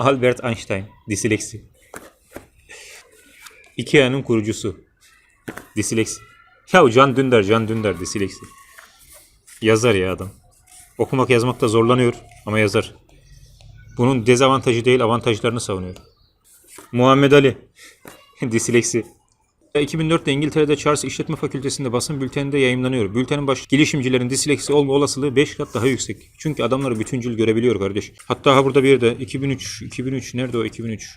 Albert Einstein. Disleksi. Ikea'nın kurucusu. Disleksi. Ya Can Dündar, Can Dündar disleksi. Yazar ya adam. Okumak yazmakta zorlanıyor ama yazar. Bunun dezavantajı değil avantajlarını savunuyor. Muhammed Ali. Disleksi. 2004'te İngiltere'de Charles İşletme Fakültesi'nde basın bülteninde yayınlanıyor. Bültenin baş girişimcilerin disleksi olma olasılığı 5 kat daha yüksek. Çünkü adamları bütüncül görebiliyor kardeş. Hatta ha burada bir yerde 2003 2003 nerede o 2003?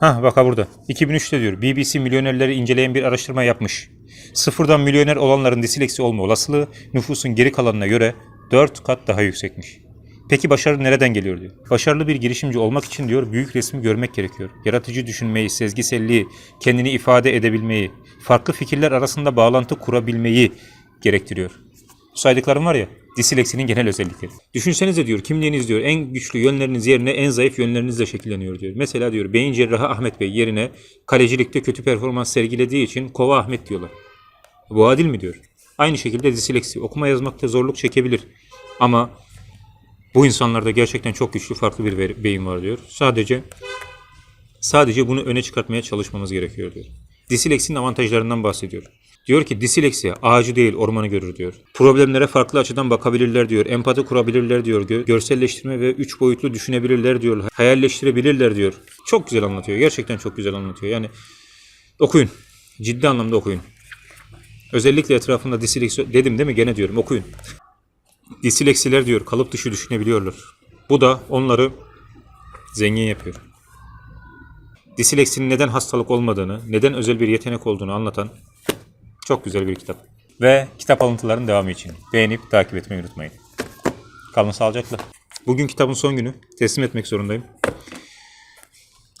Ha bak ha burada. 2003'te diyor. BBC milyonerleri inceleyen bir araştırma yapmış. Sıfırdan milyoner olanların disleksi olma olasılığı nüfusun geri kalanına göre 4 kat daha yüksekmiş. Peki başarı nereden geliyor diyor. Başarılı bir girişimci olmak için diyor büyük resmi görmek gerekiyor. Yaratıcı düşünmeyi, sezgiselliği, kendini ifade edebilmeyi, farklı fikirler arasında bağlantı kurabilmeyi gerektiriyor. Bu saydıklarım var ya disleksinin genel özellikleri. Düşünsenize diyor kimliğiniz diyor en güçlü yönleriniz yerine en zayıf yönlerinizle şekilleniyor diyor. Mesela diyor beyin cerrahı Ahmet Bey yerine kalecilikte kötü performans sergilediği için Kova Ahmet diyorlar. Bu adil mi diyor. Aynı şekilde disleksi okuma yazmakta zorluk çekebilir. Ama bu insanlarda gerçekten çok güçlü farklı bir beyin var diyor. Sadece sadece bunu öne çıkartmaya çalışmamız gerekiyor diyor. Disleksinin avantajlarından bahsediyor. Diyor ki disleksi ağacı değil ormanı görür diyor. Problemlere farklı açıdan bakabilirler diyor. Empati kurabilirler diyor. Gö- görselleştirme ve üç boyutlu düşünebilirler diyor. Hayalleştirebilirler diyor. Çok güzel anlatıyor. Gerçekten çok güzel anlatıyor. Yani okuyun. Ciddi anlamda okuyun. Özellikle etrafında disleksi dedim değil mi? Gene diyorum okuyun. Disleksiler diyor kalıp dışı düşünebiliyorlar. Bu da onları zengin yapıyor. Disleksinin neden hastalık olmadığını, neden özel bir yetenek olduğunu anlatan çok güzel bir kitap. Ve kitap alıntıların devamı için beğenip takip etmeyi unutmayın. Kalın sağlıcakla. Bugün kitabın son günü. Teslim etmek zorundayım.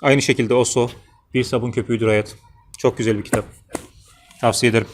Aynı şekilde Oso, Bir Sabun Köpüğüdür Hayat. Çok güzel bir kitap. Tavsiye ederim.